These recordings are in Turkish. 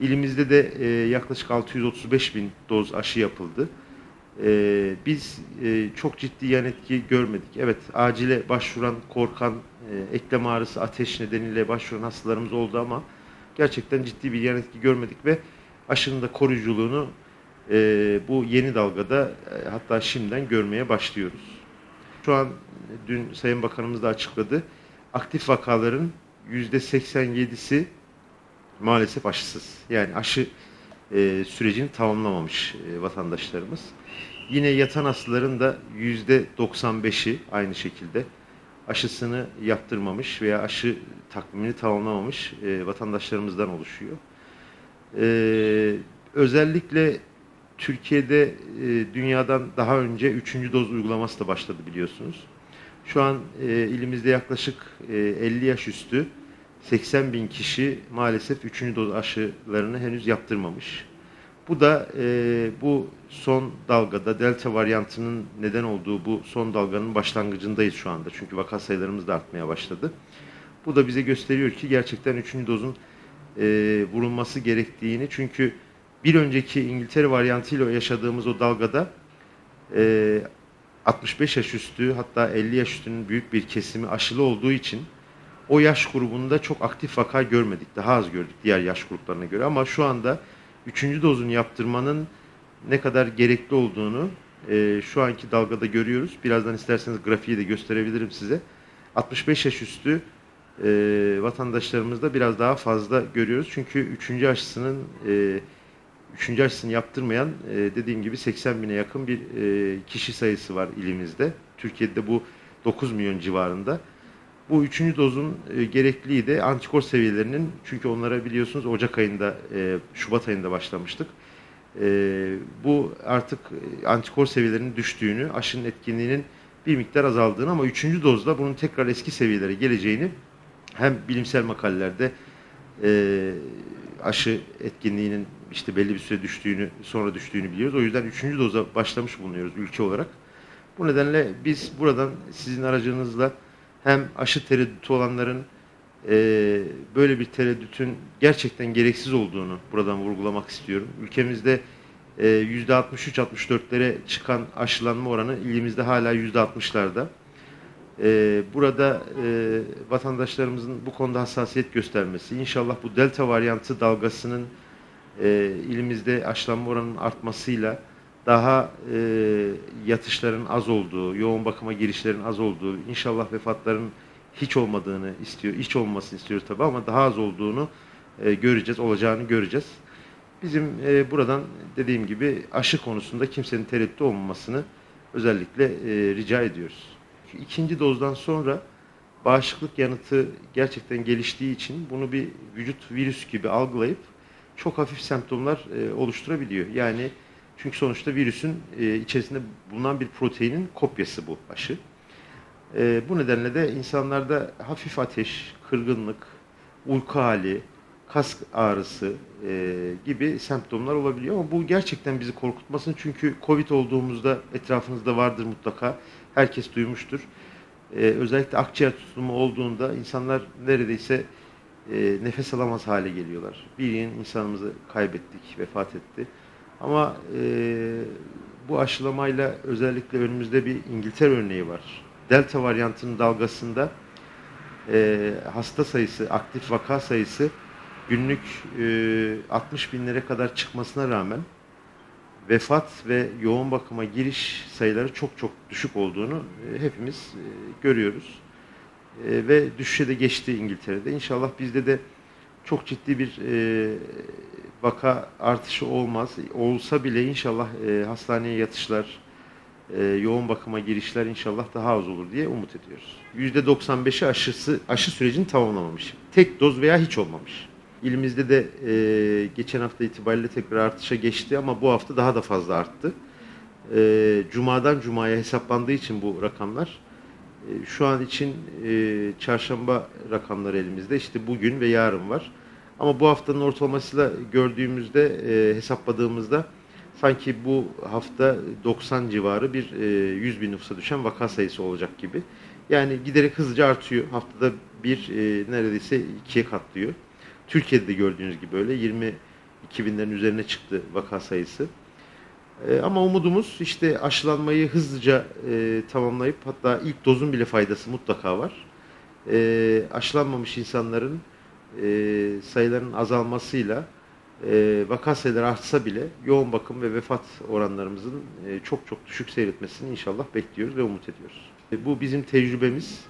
İlimizde de e, yaklaşık 635 bin doz aşı yapıldı. E, biz e, çok ciddi yan etki görmedik. Evet acile başvuran, korkan, e, eklem ağrısı, ateş nedeniyle başvuran hastalarımız oldu ama gerçekten ciddi bir yan etki görmedik ve aşının da koruyuculuğunu e, bu yeni dalgada e, hatta şimdiden görmeye başlıyoruz. Şu an dün Sayın Bakanımız da açıkladı. Aktif vakaların %87'si maalesef aşısız. Yani aşı e, sürecini tamamlamamış e, vatandaşlarımız. Yine yatan hastaların da %95'i aynı şekilde aşısını yaptırmamış veya aşı takvimini tamamlamamış e, vatandaşlarımızdan oluşuyor. E, özellikle Türkiye'de e, dünyadan daha önce 3. doz uygulaması da başladı biliyorsunuz. Şu an e, ilimizde yaklaşık e, 50 yaş üstü 80 bin kişi maalesef 3. doz aşılarını henüz yaptırmamış. Bu da e, bu son dalgada delta varyantının neden olduğu bu son dalganın başlangıcındayız şu anda. Çünkü vaka sayılarımız da artmaya başladı. Bu da bize gösteriyor ki gerçekten 3. dozun e, vurulması gerektiğini. Çünkü bir önceki İngiltere varyantıyla yaşadığımız o dalgada e, 65 yaş üstü hatta 50 yaş üstünün büyük bir kesimi aşılı olduğu için o yaş grubunda çok aktif vaka görmedik. Daha az gördük diğer yaş gruplarına göre ama şu anda 3. dozun yaptırmanın ne kadar gerekli olduğunu e, şu anki dalgada görüyoruz. Birazdan isterseniz grafiği de gösterebilirim size. 65 yaş üstü e, vatandaşlarımızda biraz daha fazla görüyoruz. Çünkü 3. aşısının e, Üçüncü aşısını yaptırmayan e, dediğim gibi 80 bine yakın bir e, kişi sayısı var ilimizde. Türkiye'de bu 9 milyon civarında. Bu üçüncü dozun e, gerekliliği de antikor seviyelerinin çünkü onlara biliyorsunuz Ocak ayında, e, Şubat ayında başlamıştık. E, bu artık e, antikor seviyelerinin düştüğünü, aşının etkinliğinin bir miktar azaldığını ama üçüncü dozda bunun tekrar eski seviyelere geleceğini hem bilimsel makalelerde e, aşı etkinliğinin işte belli bir süre düştüğünü, sonra düştüğünü biliyoruz. O yüzden üçüncü doza başlamış bulunuyoruz ülke olarak. Bu nedenle biz buradan sizin aracınızla hem aşı tereddütü olanların e, böyle bir tereddütün gerçekten gereksiz olduğunu buradan vurgulamak istiyorum. Ülkemizde e, %63-64'lere çıkan aşılanma oranı ilimizde hala %60'larda. E, burada e, vatandaşlarımızın bu konuda hassasiyet göstermesi, inşallah bu delta varyantı dalgasının e, ilimizde aşılanma oranının artmasıyla daha e, yatışların az olduğu, yoğun bakıma girişlerin az olduğu, inşallah vefatların hiç olmadığını istiyor, hiç olmasını istiyoruz tabii ama daha az olduğunu e, göreceğiz, olacağını göreceğiz. Bizim e, buradan dediğim gibi aşı konusunda kimsenin tereddütü olmamasını özellikle e, rica ediyoruz. İkinci dozdan sonra bağışıklık yanıtı gerçekten geliştiği için bunu bir vücut virüs gibi algılayıp çok hafif semptomlar e, oluşturabiliyor. Yani çünkü sonuçta virüsün e, içerisinde bulunan bir proteinin kopyası bu aşı. E, bu nedenle de insanlarda hafif ateş, kırgınlık, uyku hali, kas ağrısı e, gibi semptomlar olabiliyor ama bu gerçekten bizi korkutmasın çünkü Covid olduğumuzda etrafınızda vardır mutlaka. Herkes duymuştur. E, özellikle akciğer tutulumu olduğunda insanlar neredeyse e, nefes alamaz hale geliyorlar. Bir insanımızı kaybettik, vefat etti. Ama e, bu aşılamayla özellikle önümüzde bir İngiltere örneği var. Delta varyantının dalgasında e, hasta sayısı, aktif vaka sayısı günlük e, 60 binlere kadar çıkmasına rağmen vefat ve yoğun bakıma giriş sayıları çok çok düşük olduğunu e, hepimiz e, görüyoruz. E, ve düşüşe de geçti İngiltere'de. İnşallah bizde de çok ciddi bir e, vaka artışı olmaz. Olsa bile inşallah e, hastaneye yatışlar, e, yoğun bakıma girişler inşallah daha az olur diye umut ediyoruz. %95'i aşısı, aşı sürecini tamamlamamış. Tek doz veya hiç olmamış. İlimizde de e, geçen hafta itibariyle tekrar artışa geçti ama bu hafta daha da fazla arttı. E, Cuma'dan Cuma'ya hesaplandığı için bu rakamlar e, şu an için e, çarşamba rakamları elimizde. İşte bugün ve yarın var. Ama bu haftanın ortalamasıyla gördüğümüzde, e, hesapladığımızda sanki bu hafta 90 civarı bir e, 100 bin nüfusa düşen vaka sayısı olacak gibi. Yani giderek hızlıca artıyor. Haftada bir e, neredeyse ikiye katlıyor. Türkiye'de de gördüğünüz gibi öyle 20 2000'lerin üzerine çıktı vaka sayısı. E, ama umudumuz işte aşılanmayı hızlıca e, tamamlayıp hatta ilk dozun bile faydası mutlaka var. E, aşılanmamış insanların e, sayılarının azalmasıyla e, vaka sayıları artsa bile yoğun bakım ve vefat oranlarımızın e, çok çok düşük seyretmesini inşallah bekliyoruz ve umut ediyoruz. E, bu bizim tecrübemiz.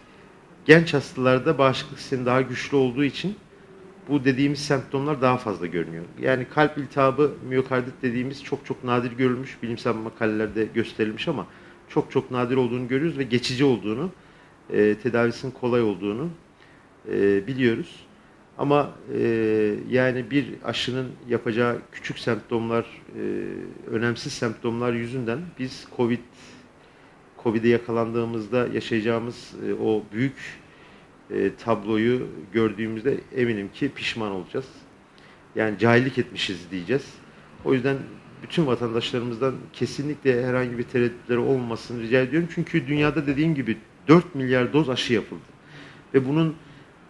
Genç hastalarda bağışıklık sistemi daha güçlü olduğu için bu dediğimiz semptomlar daha fazla görünüyor. Yani kalp iltihabı, miyokardit dediğimiz çok çok nadir görülmüş, bilimsel makalelerde gösterilmiş ama çok çok nadir olduğunu görüyoruz ve geçici olduğunu, e, tedavisinin kolay olduğunu e, biliyoruz. Ama e, yani bir aşının yapacağı küçük semptomlar, e, önemsiz semptomlar yüzünden biz COVID Covid'e yakalandığımızda yaşayacağımız e, o büyük e, tabloyu gördüğümüzde eminim ki pişman olacağız. Yani cahillik etmişiz diyeceğiz. O yüzden bütün vatandaşlarımızdan kesinlikle herhangi bir tereddütleri olmamasını rica ediyorum. Çünkü dünyada dediğim gibi 4 milyar doz aşı yapıldı. Ve bunun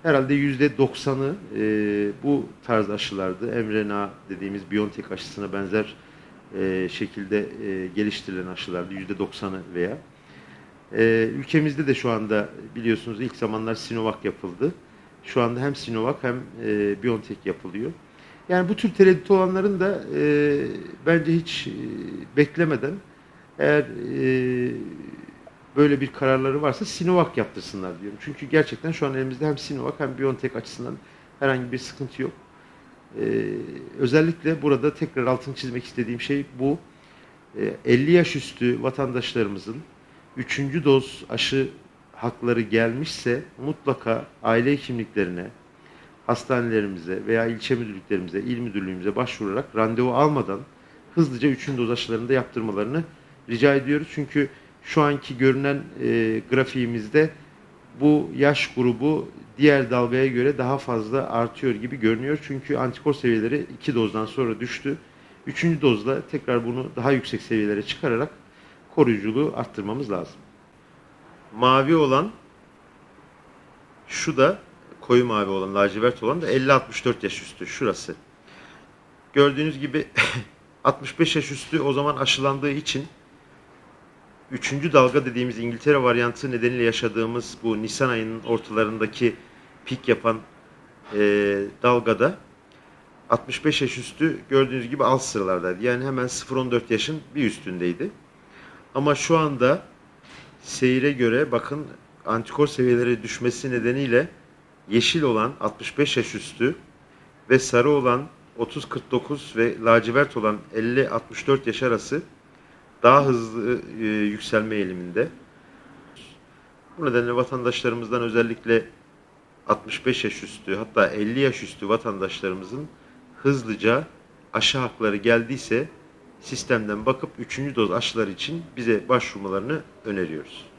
herhalde %90'ı e, bu tarz aşılardı. mRNA dediğimiz BioNTech aşısına benzer e, şekilde e, geliştirilen aşılardı. %90'ı veya. E, ülkemizde de şu anda biliyorsunuz ilk zamanlar Sinovac yapıldı. Şu anda hem Sinovac hem e, BioNTech yapılıyor. Yani bu tür tereddüt olanların da e, bence hiç e, beklemeden eğer e, böyle bir kararları varsa Sinovac yaptırsınlar diyorum. Çünkü gerçekten şu an elimizde hem Sinovac hem BioNTech açısından herhangi bir sıkıntı yok. Ee, özellikle burada tekrar altını çizmek istediğim şey bu. Ee, 50 yaş üstü vatandaşlarımızın 3. doz aşı hakları gelmişse mutlaka aile hekimliklerine, hastanelerimize veya ilçe müdürlüklerimize, il müdürlüğümüze başvurarak randevu almadan hızlıca 3. doz aşılarını da yaptırmalarını rica ediyoruz. Çünkü şu anki görünen e, grafiğimizde bu yaş grubu diğer dalgaya göre daha fazla artıyor gibi görünüyor. Çünkü antikor seviyeleri iki dozdan sonra düştü. Üçüncü dozda tekrar bunu daha yüksek seviyelere çıkararak koruyuculuğu arttırmamız lazım. Mavi olan şu da koyu mavi olan, lacivert olan da 50-64 yaş üstü şurası. Gördüğünüz gibi 65 yaş üstü o zaman aşılandığı için üçüncü dalga dediğimiz İngiltere varyantı nedeniyle yaşadığımız bu Nisan ayının ortalarındaki pik yapan e, dalgada 65 yaş üstü gördüğünüz gibi alt sıralardaydı. Yani hemen 0-14 yaşın bir üstündeydi. Ama şu anda seyre göre bakın antikor seviyeleri düşmesi nedeniyle yeşil olan 65 yaş üstü ve sarı olan 30-49 ve lacivert olan 50-64 yaş arası daha hızlı e, yükselme eğiliminde. Bu nedenle vatandaşlarımızdan özellikle 65 yaş üstü hatta 50 yaş üstü vatandaşlarımızın hızlıca aşı hakları geldiyse sistemden bakıp 3. doz aşılar için bize başvurmalarını öneriyoruz.